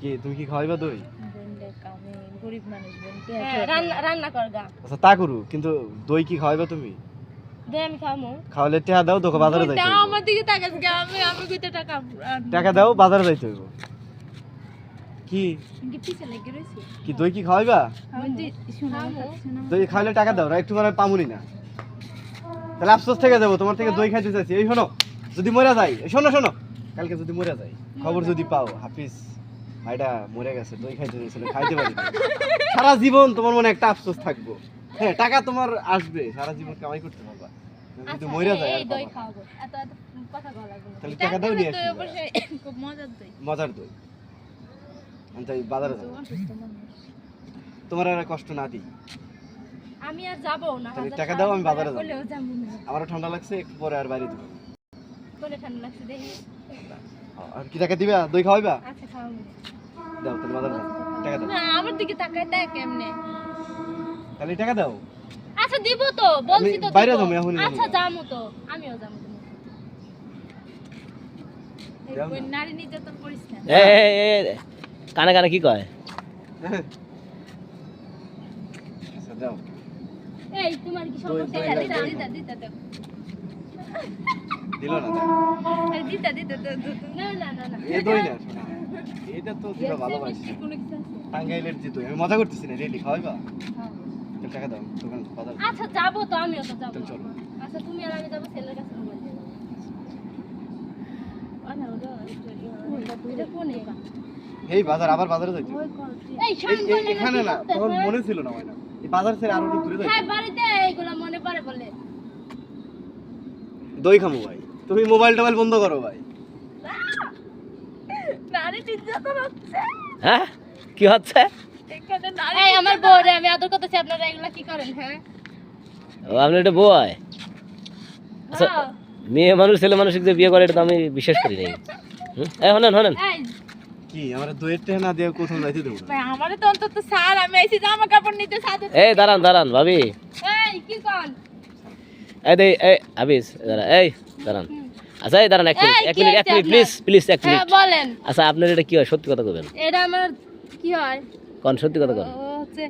কি তুমি কি খাওয়াইবা দই? গরিব মানুষ হ্যাঁ, রান্না আচ্ছা তা করু কিন্তু দই কি খাওয়াইবা তুমি? দে আমি খামু খাওয়ালে টাকা দাও তোকে বাজারে যাইতে আমার দিকে তাকাস গে আমি আমি কইতে টাকা টাকা দাও বাজারে যাইতে হইব। কি? কি পিছে লেগে রইছে? কি দই কি খাওয়াইবা? দই খাইলে টাকা দাও না একটু মানে পামুনি না। তাহলে আফসোস থেকে যাব তোমার থেকে দই খাইতে চাইছি। এই শোনো যদি মরে যাই শোনো শোনো। কালকে যদি মরে যাই খবর যদি পাও হাফিজ ভাইটা মরে গেছে দই খাইতে চাইছিল খাইতে পারি। সারা জীবন তোমার মনে একটা আফসোস থাকব। হ্যাঁ টাকা তোমার আসবে সারা জীবন কামাই করতে পারবা। যদি আচ্ছা মরে যায় আর দই খাওয়াবো এত এত কথা বলা তাহলে টাকা দাও নিয়ে তো খুব মজার দই। মজার দই। আমি তাই বাজারে যাব। তোমার আর কষ্ট না দিই। আমি আর যাব না টাকা দাও আমি বাজারে যাব। যাব আমারও ঠান্ডা লাগছে একটু পরে আর বাইরে দেবো করে ঠান্ডা লাগছে দেখি। আর কি টাকা দিবা? দই খাওয়াইবা? আচ্ছা খাওয়াবো। দাও তাহলে যাও। টাকা দাও। না আমার দিকে তাকাই দেখ কেমনে। তাহলে টাকা দাও। আচ্ছা দিব তো বলছি তো বাইরে যাব, এখনই যাব। আচ্ছা যামু তো আমিও যাব। নারী নির্যাতন করিস না। কানে কানে কি কয়? আচ্ছা এই তোমার কি সমস্যা দিল না। দিতা দিতা না না না না। এ দই না শোনা। এটা তো ভালোবাসি। টাঙ্গাইলের আমি মজা করতেছি না রেডি খাওয়াইবা হ্যাঁ। টাকা দাও দোকান বাজার। আচ্ছা যাব তো আমিও তো যাব। চলো আচ্ছা তুমি আর আমি যাব ছেলের কাছে মোবাইল? এই বাজার আবার বাজারে এখানে না তোমার মনে ছিল না ময়না। বাজার ছেড়ে আরও দূরে যাই হ্যাঁ বাড়িতে এইগুলো মনে পড়ে বলে। দই খামো ভাই। তুমি মোবাইল টোবাইল বন্ধ করো ভাই। নারী নির্যাতন হচ্ছে। হ্যাঁ? কি হচ্ছে? এখানে নারী এই আমি আদর করতেছি আপনারা এগুলা কি করেন হ্যাঁ? আপনার এটা বয় আচ্ছা হ্যাঁ। মেয়ে মানুষ ছেলে মানুষ যে বিয়ে করে এটা তো আমি বিশ্বাস করি নাই। হুম? হনেন হনেন। কি আমার দইয়ের টেহা দিয়ে কোথাও যাইতে দেবো ভাই আমারে তো অন্তত স্যার আমি আইছি জামা কাপড় নিতে সাথে এই দাঁড়ান দাঁড়ান ভাবি। এই কি কন? এই দে এই আবিস দাঁড়ান এই দাঁড়ান। আচ্ছা এই দাঁড়ান এক মিনিট এক মিনিট এক মিনিট প্লিজ প্লিজ এক হ্যাঁ মিনিট। বলেন। আচ্ছা আপনার এটা কি হয়? সত্যি কথা কবেন এটা আমার কি হয়? কোন সত্যি কথা কোন? ও হচ্ছে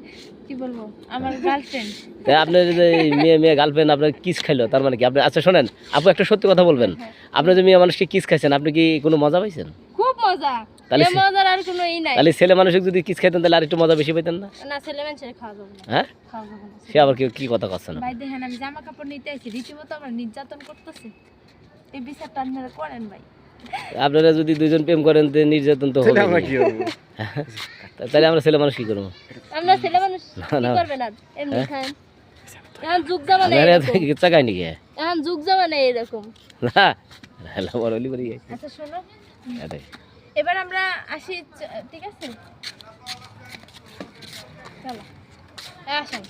কি বলব? আমার গার্লফ্রেন্ড তাই আপনার যে মেয়ে মেয়ে গার্লফ্রেন্ড আপনার কিস খাইলো তার মানে কি? আপনি আচ্ছা শোনেন আপু একটা সত্যি কথা বলবেন। আপনি যে মেয়ে মানুষকে কিস খাইছেন আপনি কি কোনো মজা পাইছেন? খুব মজা তাহলে মজার আর কোনো ই নাই তাহলে ছেলে মানুষকে যদি কিস খাইতেন তাহলে আর একটু মজা বেশি পেতেন না না ছেলে মানুষের খাওয়া যাবে না হ্যাঁ খাওয়া যাবে না সে আবার কি কি কথা না ভাই দেখেন আমি জামা কাপড় নিতে আইছি রীতিমতো আমার নির্যাতন করতেছে এই বিচারটা আপনারা করেন ভাই আপনারা যদি দুইজন প্রেম করেন তো নির্যাতন তো হবে আমরা কি হব তাহলে আমরা ছেলে মানুষ কি করব আমরা ছেলে মানুষ কি করবে না এমনি খান এখন যুগ জামানে এরকম চাকাই নাকি এখন যুগ জামানে এরকম না হেলা বড় হলি বলি আচ্ছা শোনো এবার আমরা আসি ঠিক আছে? চলো। এই আসেন।